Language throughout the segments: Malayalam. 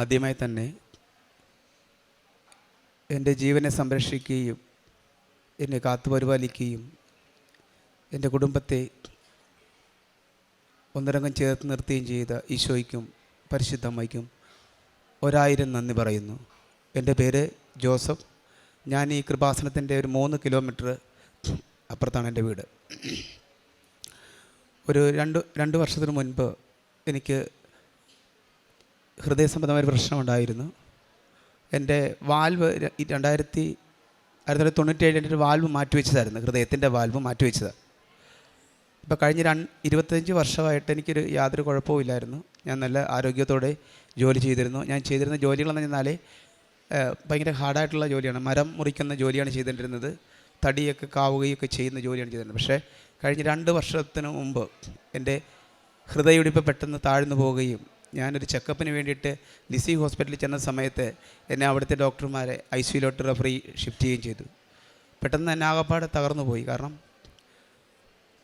ആദ്യമായി തന്നെ എന്റെ ജീവനെ സംരക്ഷിക്കുകയും എന്നെ കാത്തുപരിപാലിക്കുകയും എന്റെ കുടുംബത്തെ ഒന്നരംഗം ചേർത്ത് നിർത്തുകയും ചെയ്ത ഈശോയ്ക്കും പരിശുദ്ധമ്മയ്ക്കും ഒരായിരം നന്ദി പറയുന്നു. എന്റെ പേര് ജോസഫ്. ഞാൻ ഈ കൃപാസനത്തിന്റെ ഒരു മൂന്ന് കിലോമീറ്റർ അപ്പുറത്താണ് എന്റെ വീട്. ഒരു രണ്ട് രണ്ട് വർഷത്തിന് മുൻപ് എനിക്ക് ഹൃദയസംബന്ധമായ ഒരു പ്രശ്നമുണ്ടായിരുന്നു എന്റെ വാൽവ് രണ്ടായിരത്തി ആയിരത്തി തൊള്ളായിരത്തി തൊണ്ണൂറ്റേഴിൽ എന്റെ ഒരു വാൽവ് മാറ്റിവെച്ചതായിരുന്നു ഹൃദയത്തിന്റെ വാൽവ് മാറ്റിവെച്ചതാണ് ഇപ്പോൾ കഴിഞ്ഞ രണ്ട് ഇരുപത്തഞ്ച് വർഷമായിട്ട് എനിക്കൊരു യാതൊരു കുഴപ്പവുമില്ലായിരുന്നു ഞാൻ നല്ല ആരോഗ്യത്തോടെ ജോലി ചെയ്തിരുന്നു. ഞാൻ ചെയ്തിരുന്ന ജോലികളെന്ന് പറഞ്ഞാൽ ഭയങ്കര ഹാർഡായിട്ടുള്ള ജോലിയാണ്. മരം മുറിക്കുന്ന ജോലിയാണ് ചെയ്തുകൊണ്ടിരുന്നത്. തടിയൊക്കെ കാവുകയൊക്കെ ചെയ്യുന്ന ജോലിയാണ് ചെയ്തിരുന്നത്. പക്ഷേ കഴിഞ്ഞ രണ്ട് വർഷത്തിന് മുമ്പ് എന്റെ ഹൃദയമിടിപ്പ് പെട്ടെന്ന് താഴ്ന്നു പോവുകയും ഞാനൊരു ചെക്കപ്പിന് വേണ്ടിയിട്ട് ലിസി ഹോസ്പിറ്റലിൽ ചെന്ന സമയത്ത് എന്നെ അവിടുത്തെ ഡോക്ടർമാരെ ഐ സിയിലോട്ട് റെഫർ ഷിഫ്റ്റ് ചെയ്യുകയും ചെയ്തു. പെട്ടെന്ന് തന്നെ ആകപ്പാടെ തകർന്നു പോയി. കാരണം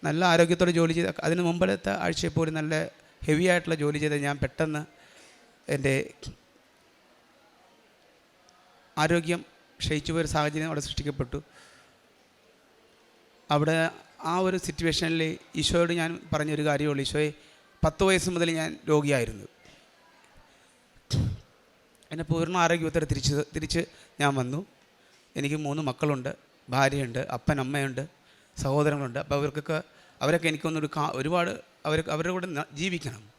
നല്ല ആരോഗ്യത്തോടെ ജോലി ചെയ്ത അതിന് മുമ്പിലത്തെ ആഴ്ചയിൽ പോലും നല്ല ഹെവി ആയിട്ടുള്ള ജോലി ചെയ്ത ഞാൻ പെട്ടെന്ന് എന്റെ ആരോഗ്യം ക്ഷയിച്ചു പോയൊരു സാഹചര്യം അവിടെ സൃഷ്ടിക്കപ്പെട്ടു. അവിടെ ആ ഒരു സിറ്റുവേഷനിൽ ഈശോയോട് ഞാൻ പറഞ്ഞൊരു കാര്യമുള്ളൂ ഈശോയെ പത്ത് വയസ്സ് മുതൽ ഞാൻ രോഗിയായിരുന്നു. എന്നെ പൂർണ ആരോഗ്യത്തോടെ തിരിച്ച് തിരിച്ച് ഞാൻ വന്നു. എനിക്ക് മൂന്ന് മക്കളുണ്ട് ഭാര്യയുണ്ട് അപ്പൻ അമ്മയുണ്ട് സഹോദരങ്ങളുണ്ട്. അപ്പോൾ അവർക്കൊക്കെ അവരൊക്കെ എനിക്കൊന്നൊരു കാ ഒരുപാട് അവർ അവരുടെ കൂടെ ജീവിക്കണം.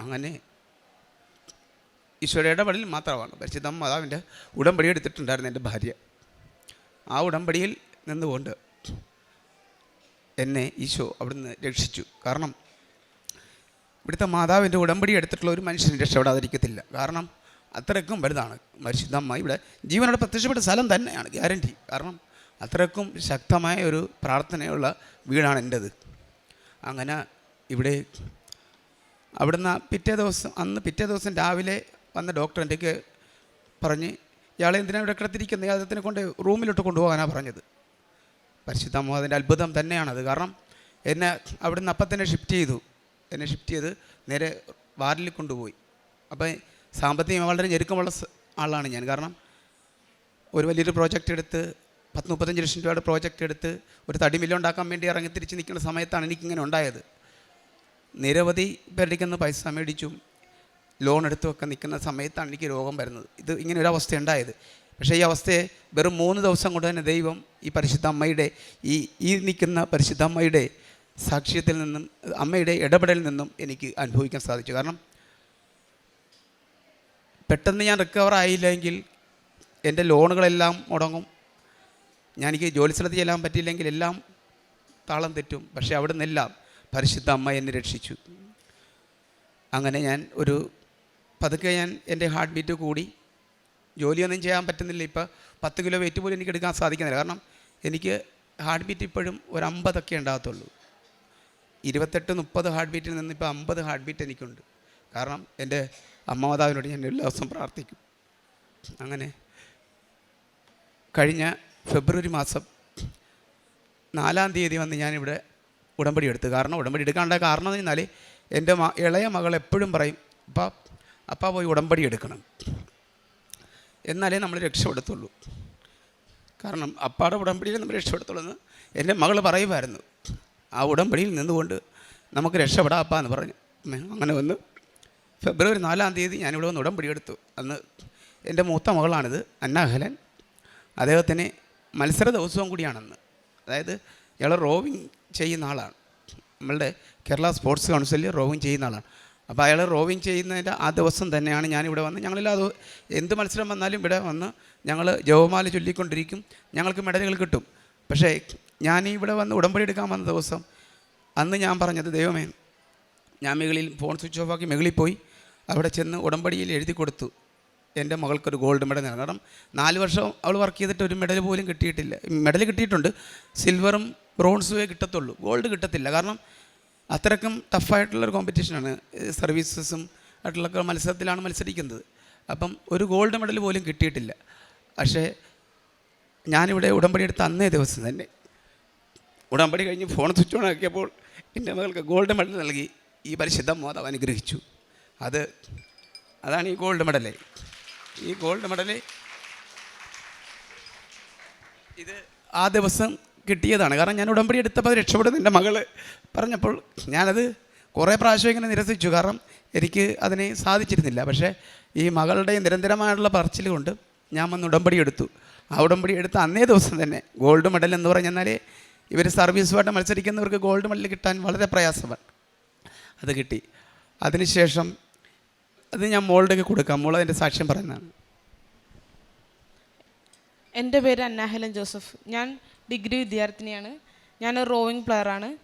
അങ്ങനെ ഈശോയുടെ ഇടപെടൽ മാത്രമാണ് പരിശുദ്ധ മാതാവിന്റെ ഉടമ്പടി എടുത്തിട്ടുണ്ടായിരുന്നു എന്റെ ഭാര്യ. ആ ഉടമ്പടിയിൽ നിന്നുകൊണ്ട് എന്നെ ഈശോ അവിടുന്ന് രക്ഷിച്ചു. കാരണം ഇവിടുത്തെ മാതാവിന്റെ ഉടമ്പടി എടുത്തിട്ടുള്ള ഒരു മനുഷ്യൻ രക്ഷപ്പെടാതിരിക്കത്തില്ല. കാരണം അത്രയ്ക്കും വലുതാണ്. മരിശുദ്ധമ്മ ഇവിടെ ജീവനോട് പ്രത്യക്ഷപ്പെട്ട സ്ഥലം തന്നെയാണ് ഗ്യാരന്റി കാരണം അത്രയ്ക്കും ശക്തമായ ഒരു പ്രാർത്ഥനയുള്ള വീടാണ് എന്റെത്. അങ്ങനെ ഇവിടെ അവിടുന്ന് പിറ്റേ ദിവസം അന്ന് പിറ്റേ ദിവസം രാവിലെ വന്ന ഡോക്ടർ എന്റെ പറഞ്ഞ് ഇയാളെ എന്തിനാണ് ഇവിടെ കിടത്തിരിക്കുന്നത് അദ്ദേഹത്തിനെ കൊണ്ട് റൂമിലോട്ട് കൊണ്ടുപോകാനാണ് പറഞ്ഞത്. പരിശുദ്ധമ്മ അതിന്റെ അത്ഭുതം തന്നെയാണത്. കാരണം എന്നെ അവിടുന്ന് അപ്പം തന്നെ ഷിഫ്റ്റ് ചെയ്തു. എന്നെ ഷിഫ്റ്റ് ചെയ്ത് നേരെ വാർഡിൽ കൊണ്ടുപോയി. അപ്പോൾ സാമ്പത്തികം വളരെ ഞെരുക്കമുള്ള ആളാണ് ഞാൻ. കാരണം ഒരു വലിയൊരു പ്രോജക്റ്റ് എടുത്ത് പത്ത് മുപ്പത്തഞ്ച് ലക്ഷം രൂപയുടെ പ്രോജക്റ്റ് എടുത്ത് ഒരു തടി മില്ല് ഉണ്ടാക്കാൻ വേണ്ടി ഇറങ്ങി തിരിച്ച് നിൽക്കുന്ന സമയത്താണ് എനിക്കിങ്ങനെ ഉണ്ടായത്. നിരവധി പേരുടെക്കൊന്ന് പൈസ മേടിച്ചും ലോൺ എടുത്തുമൊക്കെ നിൽക്കുന്ന സമയത്താണ് എനിക്ക് രോഗം വരുന്നത്. ഇത് ഇങ്ങനെ ഒരു അവസ്ഥ ഉണ്ടായത്. പക്ഷേ ഈ അവസ്ഥയെ വെറും മൂന്ന് ദിവസം കൊണ്ട് തന്നെ ദൈവം ഈ പരിശുദ്ധ അമ്മയുടെ ഈ ഈ നിൽക്കുന്ന പരിശുദ്ധ അമ്മയുടെ സാക്ഷ്യത്തിൽ നിന്നും അമ്മയുടെ ഇടപെടലിൽ നിന്നും എനിക്ക് അനുഭവിക്കാൻ സാധിച്ചു. കാരണം പെട്ടെന്ന് ഞാൻ റിക്കവർ ആയില്ലെങ്കിൽ എന്റെ ലോണുകളെല്ലാം മുടങ്ങും. ഞാൻ എനിക്ക് ജോലി സ്ഥലത്ത് ചെല്ലാൻ പറ്റിയില്ലെങ്കിൽ എല്ലാം താളം തെറ്റും. പക്ഷേ അവിടെ നിന്നെല്ലാം പരിശുദ്ധ അമ്മ എന്നെ രക്ഷിച്ചു. അങ്ങനെ ഞാൻ ഒരു പതുക്കെ ഞാൻ എന്റെ ഹാർട്ട് ബീറ്റ് കൂടി. ജോലിയൊന്നും ചെയ്യാൻ പറ്റുന്നില്ല. ഇപ്പോൾ പത്ത് കിലോ വെയിറ്റ് പോലും എനിക്ക് എടുക്കാൻ സാധിക്കുന്നില്ല. കാരണം എനിക്ക് ഹാർട്ട് ബീറ്റ് ഇപ്പോഴും ഒരു അമ്പതൊക്കെ ഉണ്ടാകത്തുള്ളൂ. ഇരുപത്തെട്ട് മുപ്പത് ഹാർട്ട് ബീറ്റിൽ നിന്ന് ഇപ്പോൾ അമ്പത് ഹാർട്ട് ബീറ്റ് എനിക്കുണ്ട്. കാരണം എന്റെ അമ്മമാതാവിനോട് ഞാൻ എല്ലാ ദിവസവും പ്രാർത്ഥിക്കും. അങ്ങനെ കഴിഞ്ഞ ഫെബ്രുവരി മാസം നാലാം തീയതി വന്ന് ഞാനിവിടെ ഉടമ്പടി എടുത്തു. കാരണം ഉടമ്പടി എടുക്കാനുള്ള കാരണം എന്ന് പറഞ്ഞാൽ എന്റെ ഇളയ മകൾ എപ്പോഴും പറയും അപ്പാ അപ്പാ പോയി ഉടമ്പടി എടുക്കണം. എന്നാലേ നമ്മൾ രക്ഷപ്പെടുത്തുള്ളൂ. കാരണം അപ്പാടെ ഉടമ്പടിയിൽ നമ്മൾ രക്ഷപ്പെടുത്തുള്ളൂ എന്ന് എന്റെ മകൾ പറയുമായിരുന്നു. ഉടമ്പടിയിൽ നിന്നുകൊണ്ട് നമുക്ക് രക്ഷപ്പെടാപ്പാ എന്ന് പറഞ്ഞു. അങ്ങനെ വന്ന്. ഫെബ്രുവരി നാലാം തീയതി ഞാനിവിടെ വന്ന് ഉടമ്പടി എടുത്തു. അന്ന് എന്റെ മൂത്ത മകളാണിത് അന്നാഹലൻ അദ്ദേഹത്തിന് മത്സര ദിവസവും കൂടിയാണെന്ന്. അതായത് ഇയാൾ റോവിങ് ചെയ്യുന്ന ആളാണ്. നമ്മളുടെ കേരള സ്പോർട്സ് കൗൺസിലിൽ റോവിങ് ചെയ്യുന്ന ആളാണ്. അപ്പോൾ അയാൾ റോവിങ് ചെയ്യുന്നതിന്റെ ആ ദിവസം തന്നെയാണ് ഞാനിവിടെ വന്ന് ഞങ്ങളെല്ലാം അത് എന്ത് മത്സരം വന്നാലും ഇവിടെ വന്ന് ഞങ്ങൾ ജവമാല ചൊല്ലിക്കൊണ്ടിരിക്കും. ഞങ്ങൾക്ക് മെഡലുകൾ കിട്ടും. പക്ഷേ ഞാൻ ഇവിടെ വന്ന് ഉടമ്പടി എടുക്കാൻ വന്ന ദിവസം അന്ന് ഞാൻ പറഞ്ഞത് ദൈവമേ ഞാൻ മുകളിൽ ഫോൺ സ്വിച്ച് ഓഫ് ആക്കി മുകളിൽ പോയി. അവിടെ ചെന്ന് ഉടമ്പടിയിൽ എഴുതി കൊടുത്തു. എന്റെ മകൾക്കൊരു ഗോൾഡ് മെഡൽ നൽകണം. കാരണം നാല് വർഷം അവൾ വർക്ക് ചെയ്തിട്ട് ഒരു മെഡൽ പോലും കിട്ടിയിട്ടില്ല. മെഡൽ കിട്ടിയിട്ടുണ്ട്. സിൽവറും ബ്രോൺസുമേ കിട്ടത്തുള്ളൂ. ഗോൾഡ് കിട്ടത്തില്ല. കാരണം അത്രയ്ക്കും ടഫായിട്ടുള്ളൊരു കോമ്പറ്റീഷനാണ് സർവീസസും ആയിട്ടുള്ള മത്സരത്തിലാണ് മത്സരിക്കുന്നത്. അപ്പം ഒരു ഗോൾഡ് മെഡൽ പോലും കിട്ടിയിട്ടില്ല. പക്ഷേ ഞാനിവിടെ ഉടമ്പടി എടുത്ത അന്നേ ദിവസം തന്നെ ഉടമ്പടി കഴിഞ്ഞ് ഫോൺ സ്വിച്ച് ഓൺ ആക്കിയപ്പോൾ എന്റെ മകൾക്ക് ഗോൾഡ് മെഡൽ നൽകി. ഈ പരിശുദ്ധ മാതാവ് അനുഗ്രഹിച്ചു. അത് അതാണ് ഈ ഗോൾഡ് മെഡൽ ഈ ഗോൾഡ് മെഡൽ ഇത് ആ ദിവസം കിട്ടിയതാണ്. കാരണം ഞാൻ ഉടമ്പടി എടുത്തപ്പോൾ അത് രക്ഷപ്പെടുന്ന. എന്റെ മകൾ പറഞ്ഞപ്പോൾ ഞാനത് കുറേ പ്രാവശ്യം ഇങ്ങനെ നിരസിച്ചു. കാരണം എനിക്ക് അതിനെ സാധിച്ചിരുന്നില്ല. പക്ഷേ ഈ മകളുടെ നിരന്തരമായുള്ള പറച്ചിൽ കൊണ്ട് ഞാൻ വന്ന് ഉടമ്പടി എടുത്തു. ആ ഉടമ്പടി എടുത്ത അന്നേ ദിവസം തന്നെ ഗോൾഡ് മെഡൽ എന്ന് പറഞ്ഞാൽ ഇവർ സർവീസുമായിട്ട് മത്സരിക്കുന്നവർക്ക് ഗോൾഡ് മെഡൽ കിട്ടാൻ വളരെ പ്രയാസമാണ്. അത് കിട്ടി. അതിനുശേഷം അത് ഞാൻ മോളുടെ കൊടുക്കാം. മോൾ അതിന്റെ സാക്ഷ്യം പറയുന്നതാണ്. എന്റെ പേര് അന്നാഹലൻ ജോസഫ്. ഞാൻ ഡിഗ്രി വിദ്യാർത്ഥിനിയാണ്. ഞാൻ റോയിങ് പ്ലെയറാണ്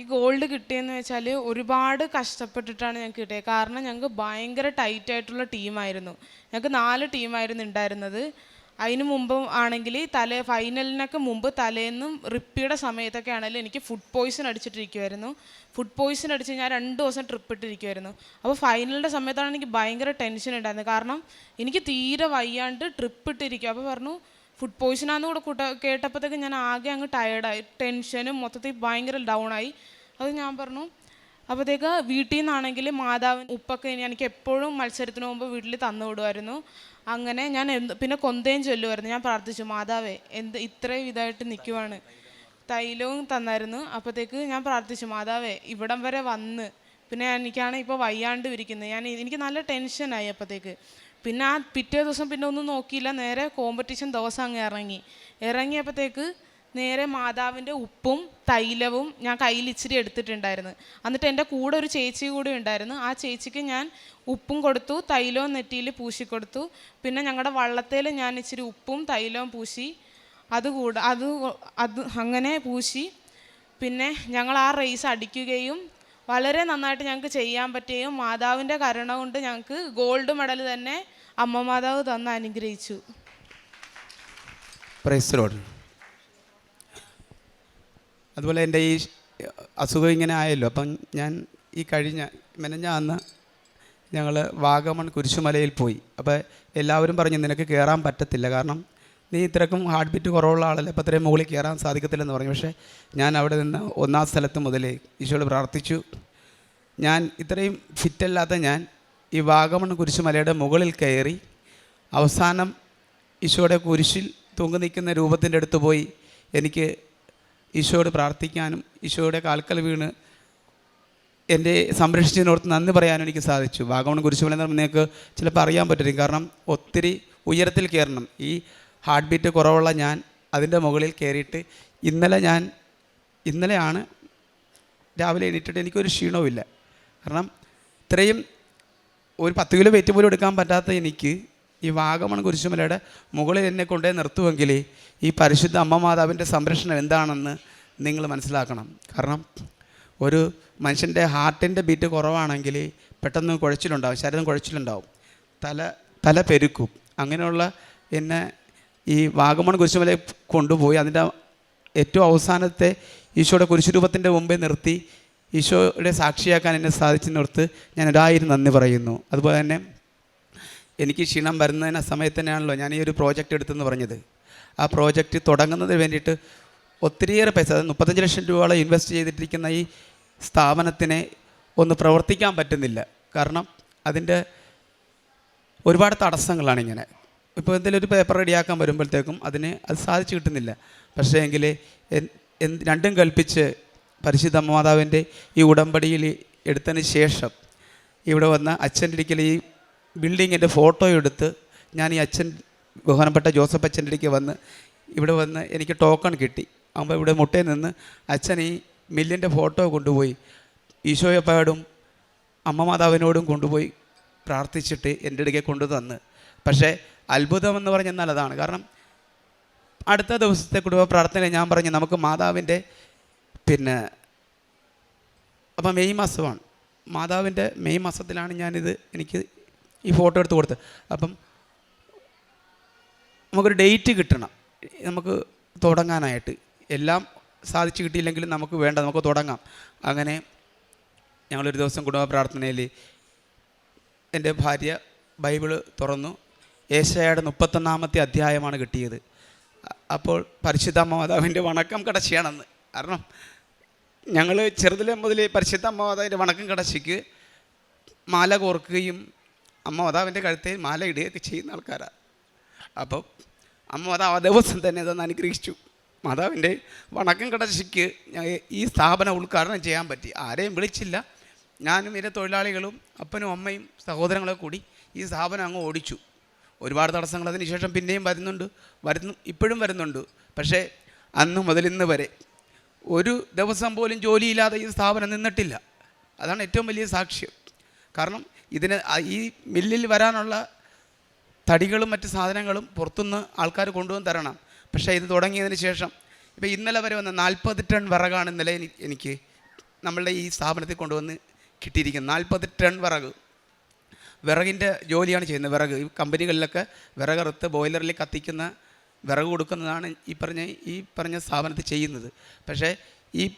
ഈ ഗോൾഡ് കിട്ടിയെന്ന് വെച്ചാൽ ഒരുപാട് കഷ്ടപ്പെട്ടിട്ടാണ് ഞങ്ങൾക്ക് കിട്ടിയത് കാരണം ഞങ്ങൾക്ക് ഭയങ്കര ടൈറ്റ് ആയിട്ടുള്ള ടീമായിരുന്നു ഞങ്ങൾക്ക് നാല് ടീമായിരുന്നു ഉണ്ടായിരുന്നത്. അതിന് മുമ്പ് ആണെങ്കിൽ തല ഫൈനലിനൊക്കെ മുമ്പ് തലേന്നും റിപ്പിയുടെ സമയത്തൊക്കെ ആണെങ്കിലും എനിക്ക് ഫുഡ് പോയ്സൺ അടിച്ചിട്ടിരിക്കുമായിരുന്നു ഫുഡ് പോയ്സൺ അടിച്ച് ഞാൻ രണ്ട് ദിവസം ട്രിപ്പ് ഇട്ടിരിക്കുമായിരുന്നു അപ്പോൾ ഫൈനലിന്റെ സമയത്താണ് എനിക്ക് ഭയങ്കര ടെൻഷൻ ഉണ്ടായിരുന്നത്. കാരണം എനിക്ക് തീരെ വയ്യാണ്ട് ട്രിപ്പ് ഇട്ടിരിക്കും അപ്പോൾ പറഞ്ഞു ഫുഡ് പോയ്സണാന്ന് കൂടെ കൂട്ട കേട്ടപ്പോഴത്തേക്ക് ഞാൻ ആകെ അങ്ങ് ടയേർഡായി ടെൻഷനും മൊത്തത്തിൽ ഭയങ്കര ഡൗൺ ആയി. അത് ഞാൻ പറഞ്ഞു അപ്പോഴത്തേക്ക് വീട്ടിൽ നിന്നാണെങ്കിൽ മാതാവിന് ഉപ്പൊക്കെ എനിക്ക് എപ്പോഴും മത്സരത്തിന് മുമ്പ് വീട്ടിൽ തന്നു വിടുമായിരുന്നു അങ്ങനെ ഞാൻ എന്ത് പിന്നെ കൊന്തയും ചൊല്ലുമായിരുന്നു ഞാൻ പ്രാർത്ഥിച്ചു മാതാവേ എന്ത് ഇത്രയും ഇതായിട്ട് നിൽക്കുവാണ് തൈലവും തന്നായിരുന്നു. അപ്പോഴത്തേക്ക് ഞാൻ പ്രാർത്ഥിച്ചു മാതാവേ ഇവിടം വരെ വന്ന്. പിന്നെ എനിക്കാണ് ഇപ്പോൾ വയ്യാണ്ട് ഇരിക്കുന്നത് ഞാൻ എനിക്ക് നല്ല ടെൻഷനായി അപ്പോഴത്തേക്ക് പിന്നെ ആ പിറ്റേ ദിവസം പിന്നെ ഒന്നും നോക്കിയില്ല. നേരെ കോമ്പറ്റീഷൻ ദിവസം അങ്ങ് ഇറങ്ങി. ഇറങ്ങിയപ്പോഴത്തേക്ക് നേരെ മാതാവിന്റെ ഉപ്പും തൈലവും ഞാൻ കയ്യിൽ ഇച്ചിരി എടുത്തിട്ടുണ്ടായിരുന്നു. എന്നിട്ട് എന്റെ കൂടെ ഒരു ചേച്ചി കൂടി ഉണ്ടായിരുന്നു. ആ ചേച്ചിക്ക് ഞാൻ ഉപ്പും കൊടുത്തു തൈലവും നെറ്റിയിൽ പൂശിക്കൊടുത്തു പിന്നെ ഞങ്ങളുടെ വള്ളത്തേൽ ഞാൻ ഇച്ചിരി ഉപ്പും തൈലവും പൂശി അതുകൂടെ അത് അത് അങ്ങനെ പൂശി. പിന്നെ ഞങ്ങൾ ആ റേസ് അടിക്കുകയും വളരെ നന്നായിട്ട് ഞങ്ങൾക്ക് ചെയ്യാൻ പറ്റുകയും മാതാവിന്റെ കരുണ കൊണ്ട് ഞങ്ങൾക്ക് ഗോൾഡ് മെഡൽ തന്നെ അമ്മ മാതാവ് തന്ന് അനുഗ്രഹിച്ചു. പ്രൈസ് അതുപോലെ എന്റെ ഈ അസുഖം ഇങ്ങനെ ആയല്ലോ. അപ്പം ഞാൻ ഈ കഴിഞ്ഞ മെനഞ്ഞ അന്ന് ഞങ്ങൾ വാഗമൺ കുരിശുമലയിൽ പോയി. അപ്പോൾ എല്ലാവരും പറഞ്ഞു നിനക്ക് കയറാൻ പറ്റത്തില്ല. കാരണം നീ ഇത്രക്കും ഹാർട്ട് ബീറ്റ് കുറവുള്ള ആളല്ലേ. അപ്പോൾ അത്രയും മുകളിൽ കയറാൻ സാധിക്കത്തില്ലെന്ന് പറഞ്ഞു. പക്ഷേ ഞാൻ അവിടെ നിന്ന് ഒന്നാം സ്ഥലത്ത് മുതലേ ഈശോട് പ്രാർത്ഥിച്ചു. ഞാൻ ഇത്രയും ഫിറ്റല്ലാത്ത ഞാൻ ഈ വാഗമൺ കുരിശുമലയുടെ മുകളിൽ കയറി അവസാനം ഈശോയുടെ കുരിശിൽ തൂങ്ങി നിൽക്കുന്ന രൂപത്തിന്റെ അടുത്ത് പോയി എനിക്ക് ഈശോയോട് പ്രാർത്ഥിക്കാനും ഈശോയുടെ കാൽക്കൽ വീണ് എന്റെ സംരക്ഷിച്ചതിനോർത്ത് നന്ദി പറയാനും എനിക്ക് സാധിച്ചു. വാഗമൺ കുരിശുമല എന്ന് പറഞ്ഞാൽ നിങ്ങൾക്ക് ചിലപ്പോൾ അറിയാൻ പറ്റും. കാരണം ഒത്തിരി ഉയരത്തിൽ കയറണം. ഈ ഹാർട്ട് ബീറ്റ് കുറവുള്ള ഞാൻ അതിന്റെ മുകളിൽ കയറിയിട്ട് ഇന്നലെ ഞാൻ ഇന്നലെയാണ് രാവിലെ എണീറ്റിട്ട് എനിക്കൊരു ക്ഷീണവുമില്ല. കാരണം ഇത്രയും ഒരു പത്ത് കിലോ വെയിറ്റ് പോലും എടുക്കാൻ പറ്റാത്ത എനിക്ക് ഈ വാഗമൺ കുരിശുമലയുടെ മുകളിൽ എന്നെ കൊണ്ടേ നിർത്തുമെങ്കിൽ ഈ പരിശുദ്ധ അമ്മ മാതാവിന്റെ സംരക്ഷണം എന്താണെന്ന് നിങ്ങൾ മനസ്സിലാക്കണം. കാരണം ഒരു മനുഷ്യന്റെ ഹാർട്ടിന്റെ ബീറ്റ് കുറവാണെങ്കിൽ പെട്ടെന്ന് കുഴച്ചിലുണ്ടാവും ശരീരം കുഴച്ചിലുണ്ടാവും. തല തല പെരുക്കും. അങ്ങനെയുള്ള എന്നെ ഈ വാഗമൺ കുരിശുമലയിൽ കൊണ്ടുപോയി അതിന്റെ ഏറ്റവും അവസാനത്തെ ഈശോയുടെ കുരിശുരൂപത്തിന്റെ മുമ്പേ നിർത്തി ഈശോയുടെ സാക്ഷിയാക്കാൻ എന്നെ സാധിച്ചെന്നോർത്ത് ഞാൻ ഒരായിരം നന്ദി പറയുന്നു. അതുപോലെ തന്നെ എനിക്ക് ക്ഷീണം വരുന്നതിന് സമയത്ത് തന്നെയാണല്ലോ ഞാൻ ഈ ഒരു പ്രോജക്റ്റ് എടുത്തെന്ന് പറഞ്ഞത്. ആ പ്രോജക്റ്റ് തുടങ്ങുന്നതിന് വേണ്ടിയിട്ട് ഒത്തിരിയേറെ പൈസ അതായത് മുപ്പത്തഞ്ച് ലക്ഷം രൂപയോളം ഇൻവെസ്റ്റ് ചെയ്തിട്ടിരിക്കുന്ന ഈ സ്ഥാപനത്തിനെ ഒന്ന് പ്രവർത്തിക്കാൻ പറ്റുന്നില്ല. കാരണം അതിന്റെ ഒരുപാട് തടസ്സങ്ങളാണ് ഇങ്ങനെ. ഇപ്പോൾ എന്തെങ്കിലും ഒരു പേപ്പർ റെഡിയാക്കാൻ വരുമ്പോഴത്തേക്കും അതിന് അത് സാധിച്ചു കിട്ടുന്നില്ല. പക്ഷേ എങ്കിൽ രണ്ടും കൽപ്പിച്ച് പരിശുദ്ധ മാതാവിന്റെ ഈ ഉടമ്പടിയിൽ എടുത്തതിന് ശേഷം ഇവിടെ വന്ന അച്ഛന്റെ ഇരിക്കൽ ഈ ബിൽഡിങ്ങിന്റെ ഫോട്ടോ എടുത്ത് ഞാൻ ഈ അച്ഛൻ ബഹുമാനപ്പെട്ട ജോസഫ് അച്ഛന്റെ ഇടയ്ക്ക് വന്ന് ഇവിടെ വന്ന് എനിക്ക് ടോക്കൺ കിട്ടി. അപ്പോൾ ഇവിടെ മുട്ടയിൽ നിന്ന് അച്ഛൻ ഈ മില്ലിന്റെ ഫോട്ടോ കൊണ്ടുപോയി ഈശോയപ്പയോടും അമ്മ മാതാവിനോടും കൊണ്ടുപോയി പ്രാർത്ഥിച്ചിട്ട് എന്റെ അടുക്കെ കൊണ്ടു തന്ന്. പക്ഷേ അത്ഭുതമെന്ന് പറഞ്ഞാൽ നല്ലതാണ്. കാരണം അടുത്ത ദിവസത്തെ കുടുംബ പ്രാർത്ഥന ഞാൻ പറഞ്ഞു നമുക്ക് മാതാവിന്റെ പിന്നെ അപ്പം മെയ് മാസമാണ്. മാതാവിന്റെ മെയ് മാസത്തിലാണ് ഞാനിത് എനിക്ക് ഈ ഫോട്ടോ എടുത്ത് കൊടുത്ത്. അപ്പം നമുക്കൊരു ഡേറ്റ് കിട്ടണം. നമുക്ക് തുടങ്ങാനായിട്ട്. എല്ലാം സാധിച്ചു കിട്ടിയില്ലെങ്കിലും നമുക്ക് വേണ്ട നമുക്ക് തുടങ്ങാം. അങ്ങനെ ഞങ്ങളൊരു ദിവസം കുടുംബ പ്രാർത്ഥനയിൽ എന്റെ ഭാര്യ ബൈബിൾ തുറന്നു. ഏശയുടെ മുപ്പത്തൊന്നാമത്തെ അധ്യായമാണ് കിട്ടിയത്. അപ്പോൾ പരിശുദ്ധ മാതാവിന്റെ വണക്കം കടശിയാണെന്ന് കാരണം ഞങ്ങൾ ചെറുതിലെ മുതൽ പരിശുദ്ധ മാതാവിന്റെ വണക്കം കടച്ചിക്ക് മാല കോർക്കുകയും അമ്മ മാതാവിന്റെ കഴുത്തിൽ മാല ഇടുകയൊക്കെ ചെയ്യുന്ന ആൾക്കാരാണ് അപ്പോൾ അമ്മ മാതാവ് ആ ദിവസം തന്നെ ഇതൊന്ന് അനുഗ്രഹിച്ചു. മാതാവിന്റെ വണക്കം കടശിക്ക് ഈ സ്ഥാപനം ഉദ്ഘാടനം ചെയ്യാൻ പറ്റി. ആരെയും വിളിച്ചില്ല. ഞാനും എന്റെ തൊഴിലാളികളും അപ്പനും അമ്മയും സഹോദരങ്ങളെ കൂടി ഈ സ്ഥാപനം അങ്ങ് ഓടിച്ചു. ഒരുപാട് തടസ്സങ്ങൾ അതിനുശേഷം പിന്നെയും വരുന്നുണ്ട്. വരുന്നു ഇപ്പോഴും വരുന്നുണ്ട്. പക്ഷേ അന്ന് മുതൽ ഇന്ന് വരെ ഒരു ദിവസം പോലും ജോലിയില്ലാതെ ഈ സ്ഥാപനം നിന്നിട്ടില്ല. അതാണ് ഏറ്റവും വലിയ സാക്ഷ്യം. കാരണം ഇതിന് ഈ മില്ലിൽ വരാനുള്ള തടികളും മറ്റ് സാധനങ്ങളും പുറത്തുനിന്ന് ആൾക്കാർ കൊണ്ടുവന്ന് തരണം. പക്ഷേ ഇത് തുടങ്ങിയതിന് ശേഷം ഇപ്പോൾ ഇന്നലെ വരെ വന്ന നാൽപ്പത് ടൺ വിറകാണ് ഇന്നലെ എനി- എനിക്ക് നമ്മളുടെ ഈ സ്ഥാപനത്തിൽ കൊണ്ടുവന്ന് കിട്ടിയിരിക്കുന്നത്. നാൽപ്പത് ടൺ വിറക്. വിറകിന്റെ ജോലിയാണ് ചെയ്യുന്നത്. വിറക്. ഈ കമ്പനികളിലൊക്കെ വിറകറുത്ത് ബോയിലറിൽ കത്തിക്കുന്ന വിറക് കൊടുക്കുന്നതാണ് ഈ പറഞ്ഞ ഈ പറഞ്ഞ സ്ഥാപനത്തിൽ ചെയ്യുന്നത്. പക്ഷേ ഈ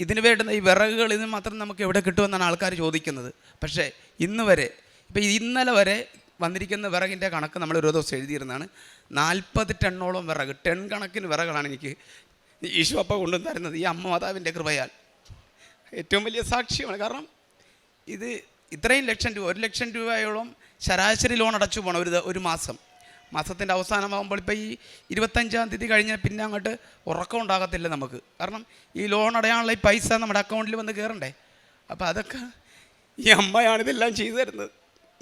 ഇതിന് വേണ്ടുന്ന ഈ വിറകുകൾ ഇതിന് മാത്രം നമുക്ക് എവിടെ കിട്ടുമെന്നാണ് ആൾക്കാർ ചോദിക്കുന്നത്. പക്ഷേ ഇന്ന് വരെ ഇപ്പോൾ ഇന്നലെ വരെ വന്നിരിക്കുന്ന വിറകിന്റെ കണക്ക് നമ്മൾ ഒരു ദിവസം എഴുതിയിരുന്നതാണ്. നാൽപ്പത് ടണ്ണോളം വിറക് ടെൺ കണക്കിന് വിറകളാണ് എനിക്ക് ഈശോ അപ്പ കൊണ്ടുവന്ന് തരുന്നത് ഈ അമ്മ മാതാവിന്റെ കൃപയാൽ. ഏറ്റവും വലിയ സാക്ഷ്യമാണ്. കാരണം ഇത് ഇത്രയും ലക്ഷം രൂപ ഒരു ലക്ഷം രൂപയോളം ശരാശരി ലോൺ അടച്ചു പോകണം ഒരു ഒരു മാസം. മാസത്തിന്റെ അവസാനമാകുമ്പോൾ ഇപ്പോൾ ഈ ഇരുപത്തഞ്ചാം തീയതി കഴിഞ്ഞാൽ പിന്നെ അങ്ങോട്ട് ഉറക്കം ഉണ്ടാകത്തില്ല നമുക്ക്. കാരണം ഈ ലോൺ അടയാനുള്ള ഈ പൈസ നമ്മുടെ അക്കൗണ്ടിൽ വന്ന് കയറണ്ടേ അപ്പോൾ അതൊക്കെ ഈ അമ്മയാണ് ഇതെല്ലാം ചെയ്തു തരുന്നത്.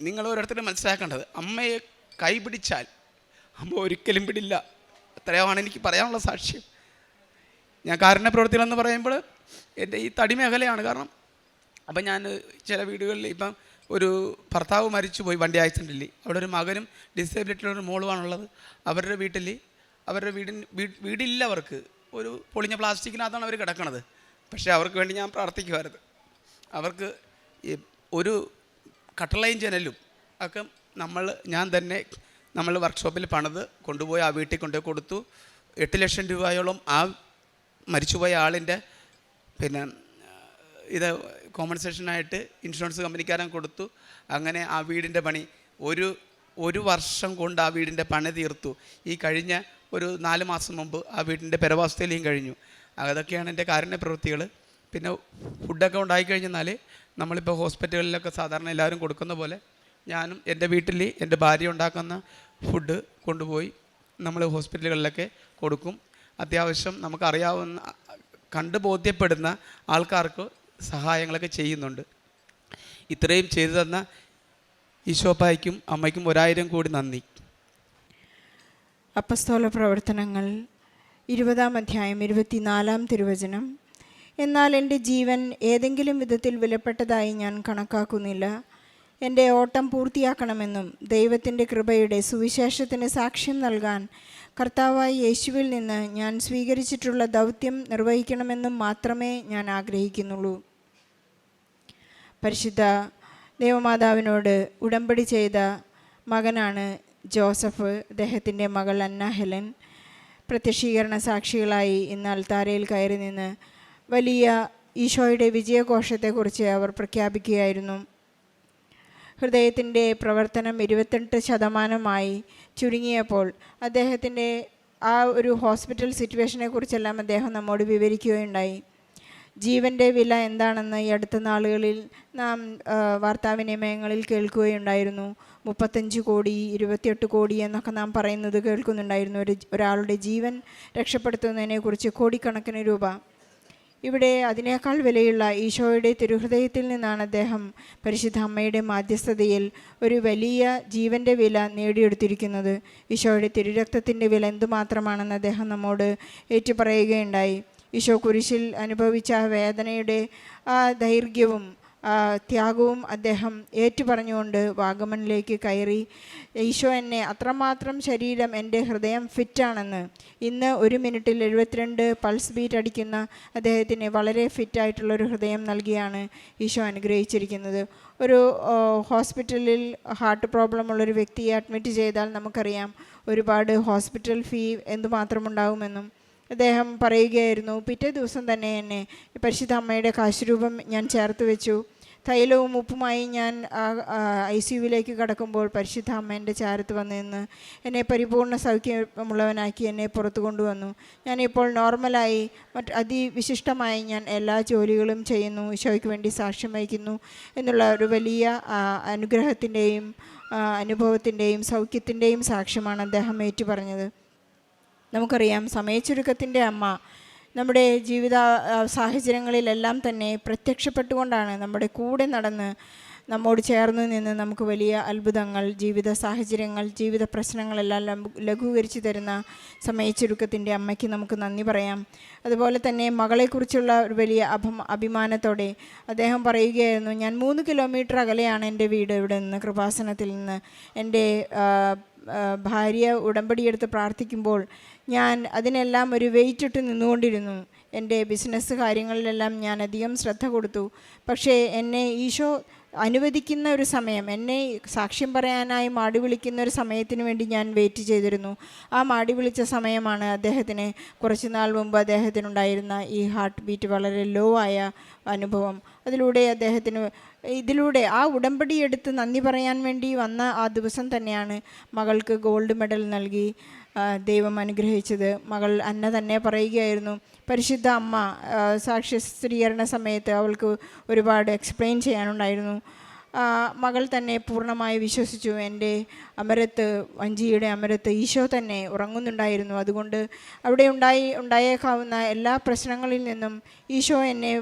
നിങ്ങൾ ഓരോരുത്തരും മനസ്സിലാക്കേണ്ടത്. അമ്മയെ കൈ പിടിച്ചാൽ അമ്മ ഒരിക്കലും പിടില്ല അത്രയാണ് എനിക്ക് പറയാനുള്ള സാക്ഷ്യം. ഞാൻ കാരുണ്യ പ്രവൃത്തികളെന്ന് പറയുമ്പോൾ എന്റെ ഈ തടി മേഖലയാണ്. കാരണം അപ്പം ഞാൻ ചില വീടുകളിൽ ഇപ്പം ഒരു ഭർത്താവ് മരിച്ചു പോയി വണ്ടി ആക്സിഡന്റിൽ. അവിടെ ഒരു മകനും ഡിസേബിലിറ്റിയുള്ള ഒരു മോളുമാണുള്ളത്. അവരുടെ വീട്ടിൽ അവരുടെ വീടിന് വീടില്ല അവർക്ക്. ഒരു പൊളിഞ്ഞ പ്ലാസ്റ്റിക്കിനകത്താണ് അവർ കിടക്കണത്. പക്ഷേ അവർക്ക് വേണ്ടി ഞാൻ പ്രാർത്ഥിക്കുമായിരുന്നു. അവർക്ക് ഒരു കട്ടളയും ജനലും ഒക്കെ നമ്മൾ ഞാൻ തന്നെ നമ്മൾ വർക്ക്ഷോപ്പിൽ പണിത് കൊണ്ടുപോയി ആ വീട്ടിൽ കൊണ്ടുപോയി കൊടുത്തു. എട്ട് ലക്ഷം രൂപയോളം ആ മരിച്ചുപോയ ആളിന്റെ പിന്നെ ഇത് കോമ്പൻസേഷനായിട്ട് ഇൻഷുറൻസ് കമ്പനിക്കാരൻ കൊടുത്തു. അങ്ങനെ ആ വീടിന്റെ പണി ഒരു ഒരു വർഷം കൊണ്ട് ആ വീടിന്റെ പണി തീർത്തു. ഈ കഴിഞ്ഞ ഒരു നാല് മാസം മുമ്പ് ആ വീടിന്റെ പരവാസ്ഥയിലേയും കഴിഞ്ഞു. അതൊക്കെയാണ് എന്റെ കാരുണ്യ പ്രവൃത്തികൾ പിന്നെ ഫുഡൊക്കെ ഉണ്ടായിക്കഴിഞ്ഞാൽ നമ്മളിപ്പോൾ ഹോസ്പിറ്റലുകളിലൊക്കെ സാധാരണ എല്ലാവരും കൊടുക്കുന്ന പോലെ ഞാനും എന്റെ വീട്ടിൽ എന്റെ ഭാര്യ ഉണ്ടാക്കുന്ന ഫുഡ് കൊണ്ടുപോയി നമ്മൾ ഹോസ്പിറ്റലുകളിലൊക്കെ കൊടുക്കും. അത്യാവശ്യം നമുക്കറിയാവുന്ന കണ്ട് ബോധ്യപ്പെടുന്ന ആൾക്കാർക്ക് സഹായങ്ങളൊക്കെ ചെയ്യുന്നുണ്ട്. ഇത്രയും ചെയ്തു തന്ന ഈശോപ്പായ്ക്കും അമ്മയ്ക്കും ഒരായിരം കോടി നന്ദി. അപ്പസ്തോല പ്രവർത്തനങ്ങൾ ഇരുപതാം അധ്യായം ഇരുപത്തിനാലാം തിരുവചനം. എന്നാൽ എന്റെ ജീവൻ ഏതെങ്കിലും വിധത്തിൽ വിലപ്പെട്ടതായി ഞാൻ കണക്കാക്കുന്നില്ല. എന്റെ ഓട്ടം പൂർത്തിയാക്കണമെന്നും ദൈവത്തിന്റെ കൃപയുടെ സുവിശേഷത്തിന് സാക്ഷ്യം നൽകാൻ കർത്താവായി യേശുവിൽ നിന്ന് ഞാൻ സ്വീകരിച്ചിട്ടുള്ള ദൗത്യം നിർവഹിക്കണമെന്നും മാത്രമേ ഞാൻ ആഗ്രഹിക്കുന്നുള്ളൂ. പരിശുദ്ധ ദേവമാതാവിനോട് ഉടമ്പടി ചെയ്ത മകനാണ് ജോസഫ്. അദ്ദേഹത്തിന്റെ മകൾ അന്ന ഹെലൻ പ്രത്യക്ഷീകരണ സാക്ഷികളായി ഇന്ന് അൽത്താരയിൽ കയറി നിന്ന് വലിയ ഈശോയുടെ വിജയഘോഷത്തെക്കുറിച്ച് അവർ പ്രഖ്യാപിക്കുകയായിരുന്നു. ഹൃദയത്തിന്റെ പ്രവർത്തനം ഇരുപത്തെട്ട് ശതമാനമായി ചുരുങ്ങിയപ്പോൾ അദ്ദേഹത്തിന്റെ ആ ഒരു ഹോസ്പിറ്റൽ സിറ്റുവേഷനെക്കുറിച്ചെല്ലാം അദ്ദേഹം നമ്മോട് വിവരിക്കുകയുണ്ടായി. ജീവന്റെ വില എന്താണെന്ന് ഈ അടുത്ത നാളുകളിൽ നാം വാർത്താവിനിമയങ്ങളിൽ കേൾക്കുകയുണ്ടായിരുന്നു. മുപ്പത്തഞ്ച് കോടി ഇരുപത്തിയെട്ട് കോടി എന്നൊക്കെ നാം പറയുന്നത് കേൾക്കുന്നുണ്ടായിരുന്നു. ഒരു ഒരാളുടെ ജീവൻ രക്ഷപ്പെടുത്തുന്നതിനെക്കുറിച്ച് കോടിക്കണക്കിന് രൂപ. ഇവിടെ അതിനേക്കാൾ വിലയുള്ള ഈശോയുടെ തിരുഹൃദയത്തിൽ നിന്നാണ് അദ്ദേഹം പരിശുദ്ധ അമ്മയുടെ മാധ്യസ്ഥതയിൽ ഒരു വലിയ ജീവന്റെ വില നേടിയെടുത്തിരിക്കുന്നത്. ഈശോയുടെ തിരുരക്തത്തിന്റെ വില എന്തുമാത്രമാണെന്ന് അദ്ദേഹം നമ്മോട് ഏറ്റുപറയുകയുണ്ടായി. ഈശോ കുരിശിൽ അനുഭവിച്ച ആ വേദനയുടെ ആ ദൈർഘ്യവും ത്യാഗവും അദ്ദേഹം ഏറ്റുപറഞ്ഞുകൊണ്ട് വാഗമണിലേക്ക് കയറി. ഈശോ എന്നെ അത്രമാത്രം ശരീരം എന്റെ ഹൃദയം ഫിറ്റാണെന്ന് ഇന്ന് ഒരു മിനിറ്റിൽ എഴുപത്തിരണ്ട് പൾസ് ബീറ്റ് അടിക്കുന്ന അദ്ദേഹത്തിന് വളരെ ഫിറ്റായിട്ടുള്ളൊരു ഹൃദയം നൽകിയാണ് ഈശോ അനുഗ്രഹിച്ചിരിക്കുന്നത്. ഒരു ഹോസ്പിറ്റലിൽ ഹാർട്ട് പ്രോബ്ലം ഉള്ളൊരു വ്യക്തിയെ അഡ്മിറ്റ് ചെയ്താൽ നമുക്കറിയാം ഒരുപാട് ഹോസ്പിറ്റൽ ഫീ എന്തുമാത്രം ഉണ്ടാകുമെന്നും അദ്ദേഹം പറയുകയായിരുന്നു പിറ്റേ ദിവസം തന്നെ എന്നെ പരിശുദ്ധ അമ്മയുടെ കാശുരൂപം ഞാൻ ചേർത്ത് വെച്ചു. തൈലവും ഉപ്പുമായി ഞാൻ ഐ സി യുവിലേക്ക് കടക്കുമ്പോൾ പരിശുദ്ധ അമ്മ എന്റെ ചാരത്ത് വന്നു നിന്ന് എന്നെ പരിപൂർണ സൗഖ്യമുള്ളവനാക്കി എന്നെ പുറത്തു കൊണ്ടുവന്നു. ഞാനിപ്പോൾ നോർമലായി മറ്റ് അതിവിശിഷ്ടമായി ഞാൻ എല്ലാ ജോലികളും ചെയ്യുന്നു. ഈശോയ്ക്ക് വേണ്ടി സാക്ഷ്യം വഹിക്കുന്നു എന്നുള്ള ഒരു വലിയ അനുഗ്രഹത്തിന്റെയും അനുഭവത്തിന്റെയും സൗഖ്യത്തിന്റെയും സാക്ഷ്യമാണ് അദ്ദേഹം ഏറ്റു പറഞ്ഞത് നമുക്കറിയാം സമയച്ചുരുക്കത്തിന്റെ അമ്മ നമ്മുടെ ജീവിത സാഹചര്യങ്ങളിലെല്ലാം തന്നെ പ്രത്യക്ഷപ്പെട്ടുകൊണ്ടാണ് നമ്മുടെ കൂടെ നടന്ന് നമ്മോട് ചേർന്ന് നിന്ന് നമുക്ക് വലിയ അത്ഭുതങ്ങൾ ജീവിത സാഹചര്യങ്ങൾ ജീവിത പ്രശ്നങ്ങളെല്ലാം ലഘൂകരിച്ച് തരുന്ന സമയച്ചുരുക്കത്തിന്റെ അമ്മയ്ക്ക് നമുക്ക് നന്ദി പറയാം. അതുപോലെ തന്നെ മകളെക്കുറിച്ചുള്ള ഒരു വലിയ അഭം അഭിമാനത്തോടെ അദ്ദേഹം പറയുകയായിരുന്നു ഞാൻ മൂന്ന് കിലോമീറ്റർ അകലെയാണ് എന്റെ വീട് ഇവിടെ നിന്ന് കൃപാസനത്തിൽ നിന്ന്. എന്റെ ഭാര്യ ഉടമ്പടിയെടുത്ത് പ്രാർത്ഥിക്കുമ്പോൾ ഞാൻ അതിനെല്ലാം ഒരു വെയിറ്റ് ഇട്ട് നിന്നുകൊണ്ടിരുന്നു. എന്റെ ബിസിനസ് കാര്യങ്ങളിലെല്ലാം ഞാൻ അധികം ശ്രദ്ധ കൊടുത്തു. പക്ഷേ എന്നെ ഈശോ അനുവദിക്കുന്ന ഒരു സമയം എന്നെ സാക്ഷ്യം പറയാനായി മാടി വിളിക്കുന്ന ഒരു സമയത്തിന് വേണ്ടി ഞാൻ വെയിറ്റ് ചെയ്തിരുന്നു. ആ മാടി വിളിച്ച സമയമാണ് അദ്ദേഹത്തിന് കുറച്ച് നാൾ മുമ്പ് അദ്ദേഹത്തിനുണ്ടായിരുന്ന ഈ ഹാർട്ട് ബീറ്റ് വളരെ ലോ ആയ അനുഭവം. അതിലൂടെ അദ്ദേഹത്തിന് ഇതിലൂടെ ആ ഉടമ്പടി എടുത്ത് നന്ദി പറയാൻ വേണ്ടി വന്ന ആ ദിവസം തന്നെയാണ് മകൾക്ക് ഗോൾഡ് മെഡൽ നൽകി. ദൈവം അനുഗ്രഹിച്ചത്. മകൾ അന്ന തന്നെ പറയുകയായിരുന്നു പരിശുദ്ധ അമ്മ സാക്ഷ്യ സ്ഥിരീകരണ സമയത്ത് അവൾക്ക് ഒരുപാട് എക്സ്പ്ലെയിൻ ചെയ്യാനുണ്ടായിരുന്നു. മകൾ തന്നെ പൂർണമായി വിശ്വസിച്ചു. എന്റെ അമരത്ത് വഞ്ചിയുടെ അമരത്ത് ഈശോ തന്നെ ഉറങ്ങുന്നുണ്ടായിരുന്നു. അതുകൊണ്ട് അവിടെ ഉണ്ടായി ഉണ്ടായേക്കാവുന്ന എല്ലാ പ്രശ്നങ്ങളിൽ നിന്നും ഈശോ എന്നെ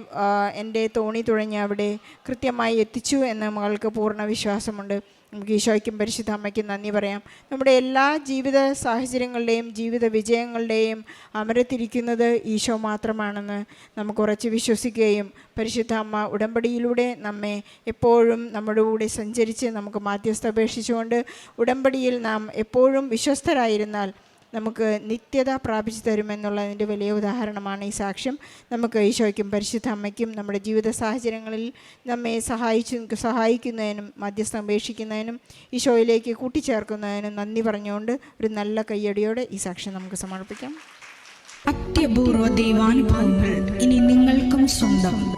എന്റെ തോണി തുഴഞ്ഞ് അവിടെ കൃത്യമായി എത്തിച്ചു എന്ന് മകൾക്ക് പൂർണ വിശ്വാസമുണ്ട്. നമുക്ക് ഈശോയ്ക്കും പരിശുദ്ധ അമ്മയ്ക്കും നന്ദി പറയാം. നമ്മുടെ എല്ലാ ജീവിത സാഹചര്യങ്ങളുടെയും ജീവിത വിജയങ്ങളുടെയും അമരത്തിരിക്കുന്നത് ഈശോ മാത്രമാണെന്ന് നമുക്ക് ഉറച്ച് വിശ്വസിക്കുകയും പരിശുദ്ധ അമ്മ ഉടമ്പടിയിലൂടെ നമ്മെ എപ്പോഴും നമ്മുടെ കൂടെ സഞ്ചരിച്ച് നമുക്ക് മാധ്യസ്ഥ അപേക്ഷിച്ചുകൊണ്ട് ഉടമ്പടിയിൽ നാം എപ്പോഴും വിശ്വസ്തരായിരുന്നാൽ നമുക്ക് നിത്യത പ്രാപിച്ചു തരുമെന്നുള്ളതിന്റെ വലിയ ഉദാഹരണമാണ് ഈ സാക്ഷ്യം. നമുക്ക് ഈശോയ്ക്കും പരിശുദ്ധ അമ്മയ്ക്കും നമ്മുടെ ജീവിത സാഹചര്യങ്ങളിൽ നമ്മെ സഹായിച്ചു സഹായിക്കുന്നതിനും മധ്യസ്ഥം അപേക്ഷിക്കുന്നതിനും ഈശോയിലേക്ക് കൂട്ടിച്ചേർക്കുന്നതിനും നന്ദി പറഞ്ഞുകൊണ്ട് ഒരു നല്ല കയ്യടിയോടെ ഈ സാക്ഷ്യം നമുക്ക് സമർപ്പിക്കാം. അത്യപൂർവ ദൈവാനുഭവങ്ങൾ ഇനി നിങ്ങൾക്കും സ്വന്തം.